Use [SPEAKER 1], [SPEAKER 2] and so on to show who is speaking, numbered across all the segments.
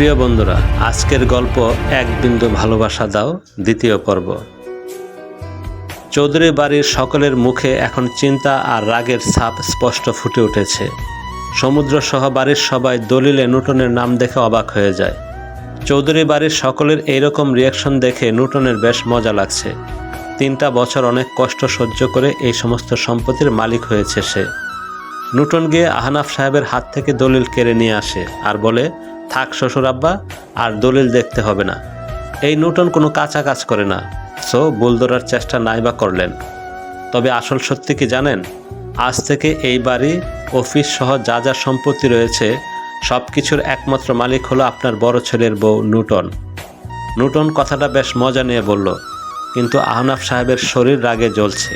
[SPEAKER 1] প্রিয় বন্ধুরা, আজকের গল্প এক বিন্দু ভালোবাসা দাও, দ্বিতীয় পর্ব। চৌধুরী বাড়ির সকলের মুখে এখন চিন্তা আর রাগের ছাপ স্পষ্ট ফুটে উঠেছে। সমুদ্র সহ বাড়ির সবাই দলিলে নুটনের নাম দেখে অবাক হয়ে যায়। চৌধুরী বাড়ির সকলের এইরকম রিয়াকশন দেখে নুটনের বেশ মজা লাগছে। তিনটা বছর অনেক কষ্ট সহ্য করে এই সমস্ত সম্পত্তির মালিক হয়েছে সে। নুটন গিয়ে আহনাফ সাহেবের হাত থেকে দলিল কেড়ে নিয়ে আসে আর বলে থাক শ্বশুর আব্বা, আর দলিল দেখতে হবে না। এই নুটন কোনো কাঁচা কাজ করে না। সো বুল ধরার চেষ্টা নাই বা করলেন। তবে আসল সত্যি কি জানেন? আজ থেকে এই বাড়ি, অফিস সহ যা যা সম্পত্তি রয়েছে সব কিছুর একমাত্র মালিক হলো আপনার বড় ছেলের বউ নুটন। নুটন কথাটা বেশ মজা নিয়ে বলল, কিন্তু আহনাফ সাহেবের শরীর রাগে জ্বলছে।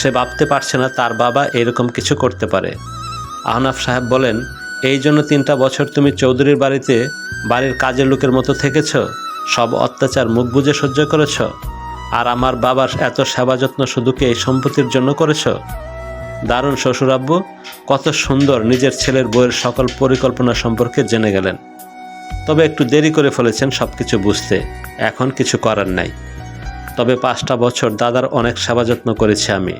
[SPEAKER 1] সে ভাবতে পারছে না তার বাবা এরকম কিছু করতে পারে। আহনাফ সাহেব বলেন এই জন্য তিনটা বছর তুমি চৌধুরীর বাড়িতে বাড়ির কাজের লোকের মতো থেকেছ, সব অত্যাচার মুখ বুঝে সহ্য করেছ, আর আমার বাবার এত সেবা যত্ন শুধু কি এই সম্পত্তির জন্য করেছ? দারুণ শ্বশুর আব্বু, কত সুন্দর নিজের ছেলের বইয়ের সকল পরিকল্পনা সম্পর্কে জেনে গেলেন। তবে একটু দেরি করে ফেলেছেন সব কিছু বুঝতে, এখন কিছু করার নাই। তবে পাঁচটা বছর দাদার অনেক সেবা যত্ন করেছি আমি,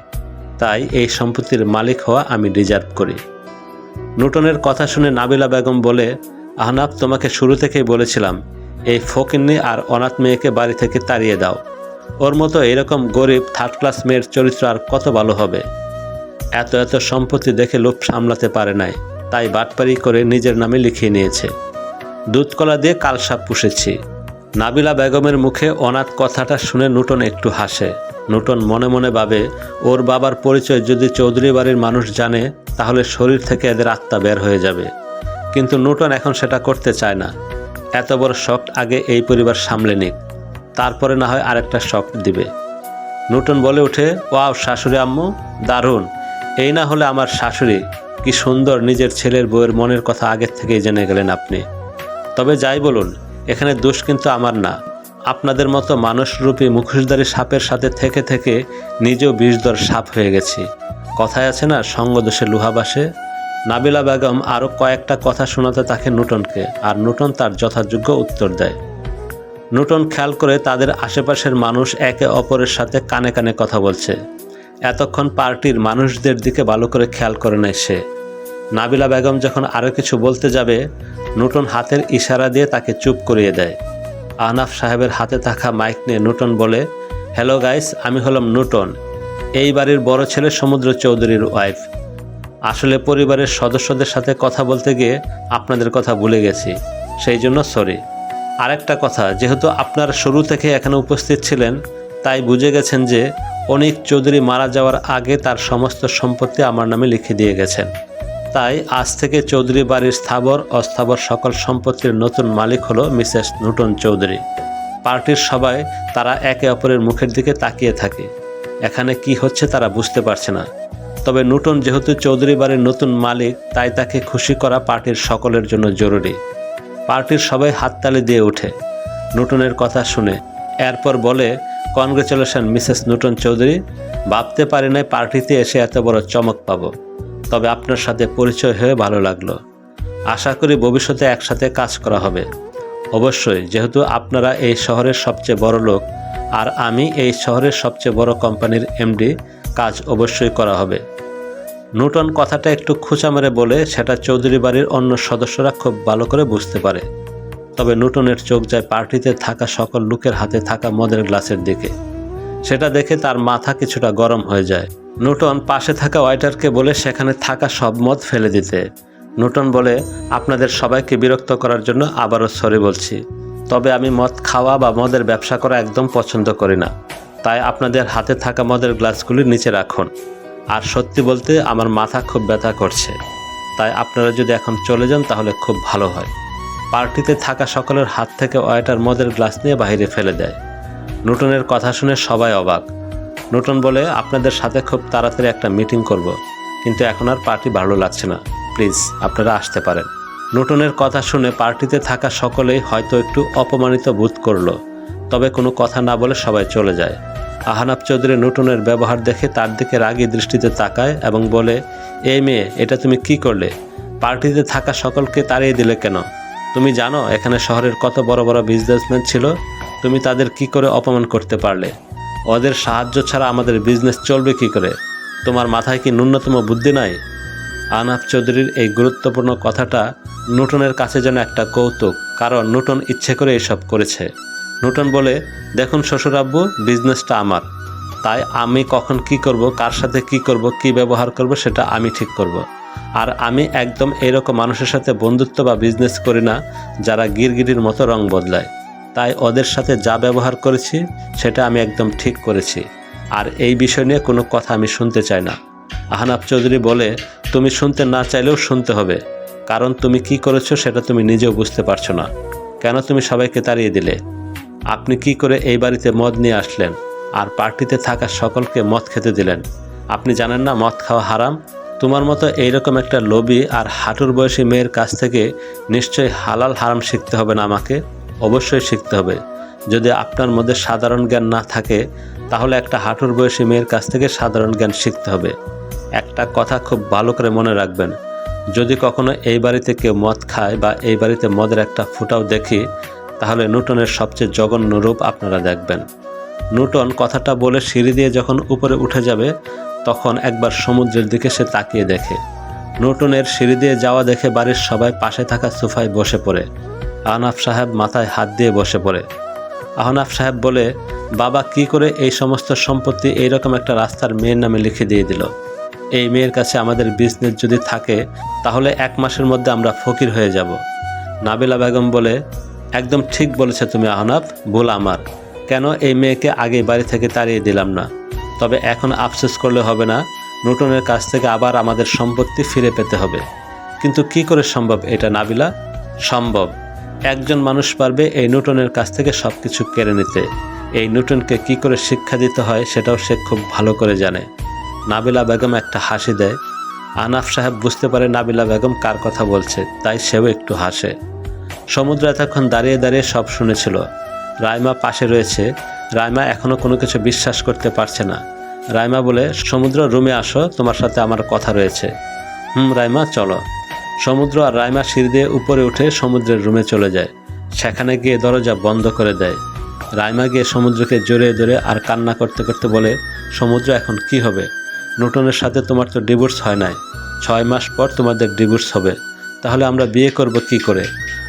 [SPEAKER 1] তাই এই সম্পত্তির মালিক হওয়া আমি ডিজার্ভ করি। নুটনের কথা শুনে নাবিলা বেগম বলে, আহনাব, তোমাকে শুরু থেকেই বলেছিলাম, এই ফকিন্নি আর অনাথ মেয়েকে বাড়ি থেকে তাড়িয়ে দাও। ওর মতো এরকম গরিব থার্ড ক্লাস মেয়ের চরিত্র আর কত ভালো হবে? এত এত সম্পত্তি দেখে লোভ সামলাতে পারে নাই, তাই বাটপারি করে নিজের নামে লিখিয়ে নিয়েছে। দুধকলা দিয়ে কালসাপ পুষেছি। নাবিলা বেগমের মুখে অনাথ কথাটা শুনে নুটন একটু হাসে। নুটন মনে মনে ভাবে, ওর বাবার পরিচয় যদি চৌধুরী বাড়ির মানুষ জানে, তাহলে শরীর থেকে এদের আত্মা বের হয়ে যাবে। কিন্তু নুটন এখন সেটা করতে চায় না। এত বড় শখ আগে এই পরিবার সামলে নিক। তারপরে না হয় আরেকটা শখ দিবে। নুটন বলে ওঠে, ওয়াও শাশুড়ি আম্মু, দারুণ। এই না হলে আমার শাশুড়ি, কি সুন্দর নিজের ছেলের বউয়ের মনের কথা আগের থেকেই জেনে গেলেন আপনি। তবে যাই বলুন, এখানে দোষ কিন্তু আমার না। আপনাদের মতো মানুষরূপী মুখোশধারী সাপের সাথে থেকে থেকে নিজেও বিষধর সাপ হয়ে গেছি। কথায় আছে না, সঙ্গদোষে লুহাবাসে নাবিলা বেগম আরও কয়েকটা কথা শোনাতে তাকে নুটনকে, আর নুটন তার যথাযোগ্য উত্তর দেয়। নুটন খেয়াল করে তাদের আশেপাশের মানুষ একে অপরের সাথে কানে কানে কথা বলছে। এতক্ষণ পার্টির মানুষদের দিকে ভালো করে খেয়াল করে নেয় সে। নাবিলা বেগম যখন আরও কিছু বলতে যাবে, নুটন হাতের ইশারা দিয়ে তাকে চুপ করিয়ে দেয়। আহনাফ সাহেবের হাতে থাকা মাইক নিয়ে নুটন বলে, হ্যালো গাইস, আমি হলাম নুটন, এই বাড়ির বড় ছেলে সমুদ্র চৌধুরীর ওয়াইফ। আসলে পরিবারের সদস্যদের সাথে কথা বলতে গিয়ে আপনাদের কথা ভুলে গেছি, সেই জন্য সরি। আরেকটা কথা, যেহেতু আপনারা শুরু থেকে এখানে উপস্থিত ছিলেন, তাই বুঝে গেছেন যে অনিক চৌধুরী মারা যাওয়ার আগে তার সমস্ত সম্পত্তি আমার নামে লিখে দিয়ে গেছেন। তাই আজ থেকে চৌধুরী বাড়ির স্থাবর অস্থাবর সকল সম্পত্তির নতুন মালিক হলো মিসেস নুটন চৌধুরী। পার্টির সবাই তারা একে অপরের মুখের দিকে তাকিয়ে থাকে। এখানে কি হচ্ছে তারা বুঝতে পারছে না। তবে নুটন যেহেতু চৌধুরী বাড়ির নতুন মালিক, তাই তাকে খুশি করা পার্টির সকলের জন্য জরুরি। পার্টির সবাই হাততালি দিয়ে ওঠে। নুটনের কথা শুনে এরপর বলে কনগ্রেচুলেশন মিসেস নুটন চৌধুরী। ভাবতে পারি নাই পার্টিতে এসে এত বড় চমক পাবো। তবে আপনার সাথে পরিচয় হয়ে ভালো লাগল। আশা করি ভবিষ্যতে একসাথে কাজ করা হবে। অবশ্যই, যেহেতু আপনারা এই শহরের সবচেয়ে বড় লোক, আর আমি এই শহরের সবচেয়ে বড় কোম্পানির এমডি, কাজ অবশ্যই করা হবে। নুটন কথাটা একটু খুঁচা মেরে বলে সেটা চৌধুরী বাড়ির অন্য সদস্যরা খুব ভালো করে বুঝতে পারে। তবে নুটনের চোখ যায় পার্টিতে থাকা সকল লোকের হাতে থাকা মদের গ্লাসের দিকে। সেটা দেখে তার মাথা কিছুটা গরম হয়ে যায়। নুটন পাশে থাকা ওয়াইটারকে বলে সেখানে থাকা সব মদ ফেলে দিতে। নুটন বলে, আপনাদের সবাইকে বিরক্ত করার জন্য আবারও সরি বলছি। তবে আমি মদ খাওয়া বা মদের ব্যবসা করা একদম পছন্দ করি না। তাই আপনাদের হাতে থাকা মদের গ্লাসগুলি নিচে রাখুন। আর সত্যি বলতে আমার মাথা খুব ব্যথা করছে। তাই আপনারা যদি এখন চলে যান তাহলে খুব ভালো হয়। পার্টিতে থাকা সকলের হাত থেকে ওয়াইটার মদের গ্লাস নিয়ে বাইরে ফেলে দেয়। নুটনের কথা শুনে সবাই অবাক। নুটন বলে, আপনাদের সাথে খুব তাড়াতাড়ি একটা মিটিং করব। কিন্তু এখন আর পার্টি ভালো লাগছে না। প্লিজ, আপনারা আসতে পারেন। নুটনের কথা শুনে পার্টিতে থাকা সকলেই হয়তো একটু অপমানিত বোধ করল, তবে কোনো কথা না বলে সবাই চলে যায়। আহানাব চৌধুরী নুটনের ব্যবহার দেখে তার দিকে রাগী দৃষ্টিতে তাকায় এবং বলে, এই মেয়ে, এটা তুমি কি করলে? পার্টিতে থাকা সকলকে তাড়িয়ে দিলে কেন? তুমি জানো, এখানে শহরের কত বড় বড় বিজনেসম্যান ছিল তুমি তাদের কি করে অপমান করতে পারলে? ওদের সাহায্য ছাড়া আমাদের বিজনেস চলবে কি করে? তোমার মাথায় কি ন্যূনতম বুদ্ধি নাই? আনাফ চৌধুরীর এই গুরুত্বপূর্ণ কথাটা নুটনের কাছে যেন একটা কৌতুক, কারণ নুটন ইচ্ছে করে এসব করেছে। নুটন বলে, দেখুন শ্বশুর আব্বু বিজনেসটা আমার। তাই আমি কখন কি করব, কার সাথে কি করব, কি ব্যবহার করব, সেটা আমি ঠিক করব। আর আমি একদম এরকম মানুষের সাথে বন্ধুত্ব বা বিজনেস করি না, যারা গিরগিরির মতো রং বদলায়। তাই ওদের সাথে যা ব্যবহার করেছি, সেটা আমি একদম ঠিক করেছি। আর এই বিষয় নিয়ে কোনো কথা আমি শুনতে চাই না। আহনাব চৌধুরী বলে, তুমি শুনতে না চাইলেও শুনতে হবে। কারণ তুমি কি করেছ, সেটা তুমি নিজেও বুঝতে পারছ না। কেন তুমি সবাইকে তাড়িয়ে দিলে? আপনি কি করে এই বাড়িতে মদ নিয়ে আসলেন? আর পার্টিতে থাকা সকলকে মদ খেতে দিলেন? আপনি জানেন না মদ খাওয়া হারাম? তোমার মতো এইরকম একটা লোভী আর হাঁটুর বয়সী মেয়ের কাছ থেকে নিশ্চয়ই হালাল হারাম শিখতে হবে না আমাকে? অবশ্যই শিখতে হবে। যদি আপনার মধ্যে সাধারণ জ্ঞান না থাকে, তাহলে একটা হাঁটুর বয়সী মেয়ের কাছ থেকে সাধারণ জ্ঞান শিখতে হবে। একটা কথা খুব ভালো করে মনে রাখবেন। যদি কখনো এই বাড়িতে কেউ মদ খায় বা এই বাড়িতে মদের একটা ফুটাও দেখি, তাহলে নুটনের সবচেয়ে জঘন্য রূপ আপনারা দেখবেন। নুটন কথাটা বলে সিঁড়ি দিয়ে যখন উপরে উঠে যাবে, তখন একবার সমুদ্রের দিকে সে তাকিয়ে দেখে। নুটনের সিঁড়ি দিয়ে যাওয়া দেখে বাড়ির সবাই পাশে থাকা সোফায় বসে পড়ে। আহনাফ সাহেব মাথায় হাত দিয়ে বসে পড়ে। আহনাফ সাহেব বলে, বাবা কি করে এই সমস্ত সম্পত্তি এইরকম একটা রাস্তার মেয়ের নামে লিখে দিয়ে দিল? এই মেয়ের কাছে আমাদের বিজনেস যদি থাকে, তাহলে এক মাসের মধ্যে আমরা ফকির হয়ে যাব। নাবিলা বেগম বলে, একদম ঠিক বলেছে তুমি আহনাফ, ভুল আমার। কেন এই মেয়েকে আগে বাড়ি থেকে তাড়িয়ে দিলাম না? তবে এখন আফসোস করলে হবে না, নূটনের কাছ থেকে আবার আমাদের সম্পত্তি ফিরে পেতে হবে। কিন্তু কি করে সম্ভব এটা, নাবিলা? সম্ভব। একজন মানুষ পারবে এই নিউটনের কাছ থেকে সব কিছু কেড়ে নিতে। এই নিউটনকে কি করে শিক্ষা দিতে হয় সেটাও সে খুব ভালো করে জানে। নাবিলা বেগম একটা হাসি দেয়। আনাফ সাহেব বুঝতে পারে নাবিলা বেগম কার কথা বলছে, তাই সেও একটু হাসে। সমুদ্র এতক্ষণ দাঁড়িয়ে দাঁড়িয়ে সব শুনেছিল। রাইমা পাশে রয়েছে। রাইমা এখনও কোনো কিছু বিশ্বাস করতে পারছে না। রাইমা বলে, সমুদ্র রুমে আসো, তোমার সাথে আমার কথা রয়েছে। হুম, রাইমা, চলো। সমুদ্র আর রাইমা সিঁড়ি দিয়ে উপরে উঠে সমুদ্রের রুমে চলে যায়। সেখানে গিয়ে দরজা বন্ধ করে দেয়। রাইমা গিয়ে সমুদ্রকে জড়িয়ে ধরে আর কান্না করতে করতে বলে, সমুদ্র এখন কি হবে? নূটনের সাথে তোমার তো ডিভোর্স হয় নাই। ছয় মাস পর তোমাদের ডিভোর্স হবে। তাহলে আমরা বিয়ে করব কি করে?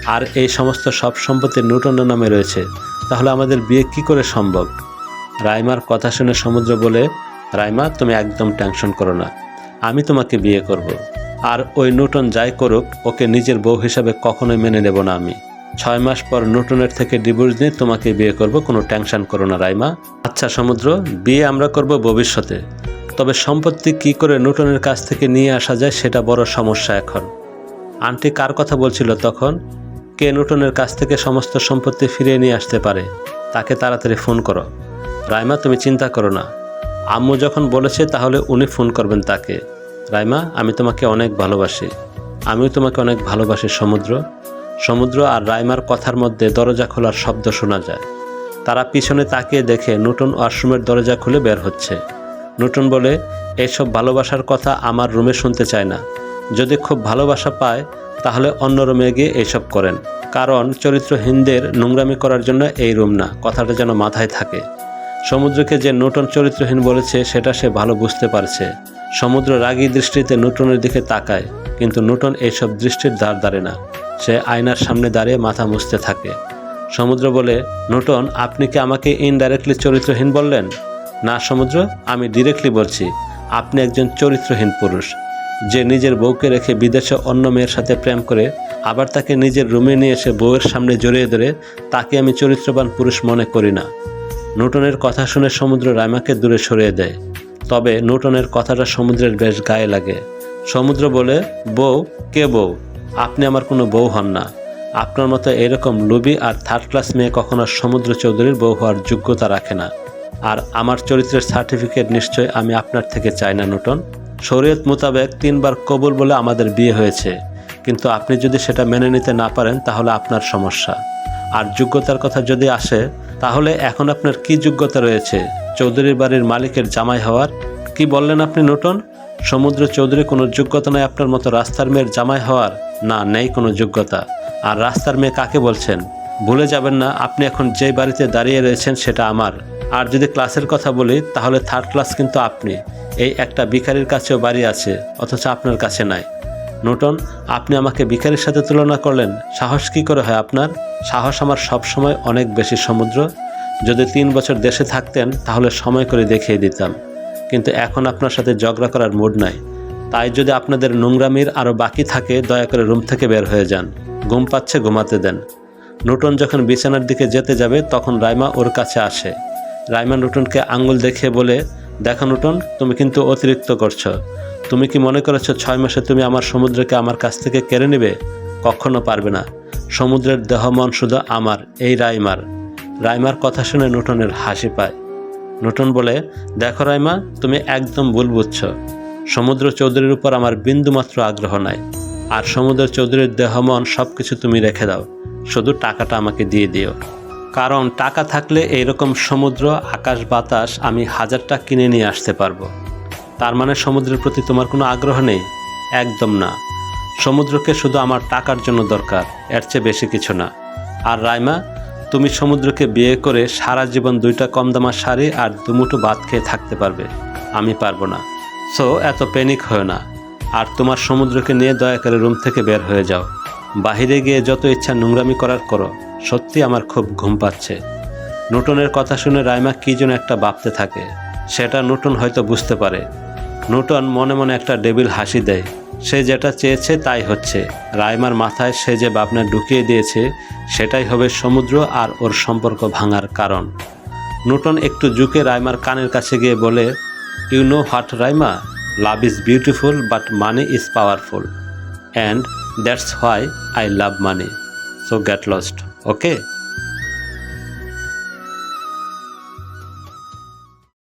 [SPEAKER 1] আর এই সমস্ত সব সম্পত্তি নূটনের নামে রয়েছে। তাহলে আমাদের বিয়ে কি করে সম্ভব? রাইমার কথা শুনে সমুদ্র বলে, রাইমা, তুমি একদম টেনশন করো না। আমি তোমাকে বিয়ে করব। আর ওই নুটন যাই করুক, ওকে নিজের বউ হিসাবে কখনোই মেনে নেব না আমি। ছয় মাস পর নুটনের থেকে ডিভোর্স নিয়ে তোমাকে বিয়ে করব, কোনো টেনশন করো না রাইমা। আচ্ছা সমুদ্র, বিয়ে আমরা করব ভবিষ্যতে। তবে সম্পত্তি কি করে নুটনের কাছ থেকে নিয়ে আসা যায় সেটা বড় সমস্যা এখন। আন্টি কার কথা বলছিল তখন? কে নুটনের কাছ থেকে সমস্ত সম্পত্তি ফিরিয়ে নিয়ে আসতে পারে? তাকে তাড়াতাড়ি ফোন করো। রাইমা, তুমি চিন্তা করো না। আম্মু যখন বলেছে তাহলে উনি ফোন করবেন তাকে। রাইমা আমি তোমাকে অনেক ভালোবাসি। আমিও তোমাকে অনেক ভালোবাসি, সমুদ্র। সমুদ্র আর রাইমার কথার মধ্যে দরজা খোলার শব্দ শোনা যায়। তারা পিছনে তাকিয়ে দেখে নূতন ওয়াশরুমের দরজা খুলে বের হচ্ছে। নূতন বলে, এসব ভালোবাসার কথা আমার রুমে শুনতে চায় না। যদি খুব ভালোবাসা পায়, তাহলে অন্য রুমে গিয়ে এইসব করেন। কারণ চরিত্রহীনদের নোংরামি করার জন্য এই রুম না, কথাটা যেন মাথায় থাকে। সমুদ্রকে যে নূতন চরিত্রহীন বলেছে, সেটা সে ভালো বুঝতে পারছে। সমুদ্র রাগী দৃষ্টিতে নুটনের দিকে তাকায়, কিন্তু নুটন এইসব দৃষ্টির দ্বার দাঁড়ে না। সে আয়নার সামনে দাঁড়িয়ে মাথা মুছতে থাকে। সমুদ্র বলে নুটন আপনি কি আমাকে ইনডাইরেক্টলি চরিত্রহীন বললেন? না, সমুদ্র, আমি ডিরেক্টলি বলছি, আপনি একজন চরিত্রহীন পুরুষ। যে নিজের বউকে রেখে বিদেশে অন্য মেয়ের সাথে প্রেম করে, আবার তাকে নিজের রুমে নিয়ে এসে বউয়ের সামনে জড়িয়ে ধরে, তাকে আমি চরিত্রবান পুরুষ মনে করি না। নুটনের কথা শুনে সমুদ্র রাইমাকে দূরে সরিয়ে দেয়। তবে নূটনের কথাটা সমুদ্রের বেশ গায়ে লাগে। সমুদ্র বলে, বউ, কে বউ? আপনি আমার কোনো বউ হন না। আপনার মতো এরকম লুবি আর থার্ড ক্লাস মেয়ে কখনো সমুদ্র চৌধুরীর বউ হওয়ার যোগ্যতা রাখে না। আর আমার চরিত্রের সার্টিফিকেট নিশ্চয় আমি আপনার থেকে চাই না নূটন শরীয়ত মোতাবেক তিনবার কবুল বলে আমাদের বিয়ে হয়েছে। কিন্তু আপনি যদি সেটা মেনে নিতে না পারেন, তাহলে আপনার সমস্যা। আর যোগ্যতার কথা যদি আসে তাহলে এখন আপনার কি যোগ্যতা রয়েছে? চৌধুরীর বাড়ির মালিকের জামাই হওয়ার? কি বললেন আপনি, নূটন? সমুদ্র চৌধুরী কোনো যোগ্যতা নেই আপনার মতো রাস্তার মেয়ের জামাই হওয়ার? না, নেই কোনো যোগ্যতা। আর রাস্তার মেয়ে কাকে বলছেন? ভুলে যাবেন না, আপনি এখন যেই বাড়িতে দাঁড়িয়ে রয়েছেন সেটা আমার। আর যদি ক্লাসের কথা বলি, তাহলে থার্ড ক্লাস কিন্তু আপনি। এই একটা ভিখারির কাছেও বাড়ি আছে, অথচ আপনার কাছে নাই। নূতন আপনি আমাকে ভিখারির সাথে তুলনা করলেন। সাহস কি করে হয় আপনার? সাহস আমার সব সময় অনেক বেশি সমুদ্র। যদি তিন বছর দেশে থাকতেন, তাহলে সময় করে দেখিয়ে দিতাম। কিন্তু এখন আপনার সাথে ঝগড়া করার মুড নাই। তাই যদি আপনাদের নোংরামির আরও বাকি থাকে, দয়া করে রুম থেকে বের হয়ে যান। ঘুম পাচ্ছে, ঘুমাতে দেন। নূটন যখন বিছানার দিকে যেতে যাবে, তখন রাইমা ওর কাছে আসে। রাইমা নূটনকে আঙ্গুল দেখিয়ে বলে দেখো নূটন, তুমি কিন্তু অতিরিক্ত করছ। তুমি কি মনে করেছ ছয় মাসে তুমি আমার সমুদ্রকে আমার কাছ থেকে কেড়ে নেবে? কখনো পারবে না। সমুদ্রের দেহ মন শুধু আমার, এই রাইমার। রাইমার কথা শুনে নুটনের হাসি পায়। নুটন বলে, দেখো রাইমা, তুমি একদম ভুল বুঝছ। সমুদ্র চৌধুরীর উপর আমার বিন্দুমাত্র আগ্রহ নাই। আর সমুদ্র চৌধুরীর দেহ মন সব কিছু তুমি রেখে দাও। শুধু টাকাটা আমাকে দিয়ে দিও। কারণ টাকা থাকলে এইরকম সমুদ্র, আকাশ, বাতাস আমি হাজারটা কিনে নিয়ে আসতে পারব। তার মানে সমুদ্রের প্রতি তোমার কোনো আগ্রহ নেই? একদম না। সমুদ্রকে শুধু আমার টাকার জন্য দরকার, এর চেয়ে বেশি কিছু না। আর রাইমা, তুমি সমুদ্রকে বিয়ে করে সারা জীবন দুইটা কম দামা শাড়ি আর দুমুঠো ভাত খেয়ে থাকতে পারবে। আমি পারব না। সো, এত প্যানিক হয় না। আর তোমার সমুদ্রকে নিয়ে দয়া করে রুম থেকে বের হয়ে যাও। বাহিরে গিয়ে যত ইচ্ছা নোংরামি করার করো। সত্যি আমার খুব ঘুম পাচ্ছে। নূটনের কথা শুনে রাইমা কী যেন একটা ভাবতে থাকে। সেটা নূটন হয়তো বুঝতে পারে। নূটন মনে মনে একটা ডেবিল হাসি দেয়। সে যেটা চেয়েছে তাই হচ্ছে। রাইমার মাথায় সে যে ভাবনা ঢুকিয়ে দিয়েছে, সেটাই হবে সমুদ্র আর ওর সম্পর্ক ভাঙার কারণ। নূটন একটু ঝুঁকে রাইমার কানের কাছে গিয়ে বলে you know what Raima? Love is beautiful but money is powerful and that's why I love money so get lost okay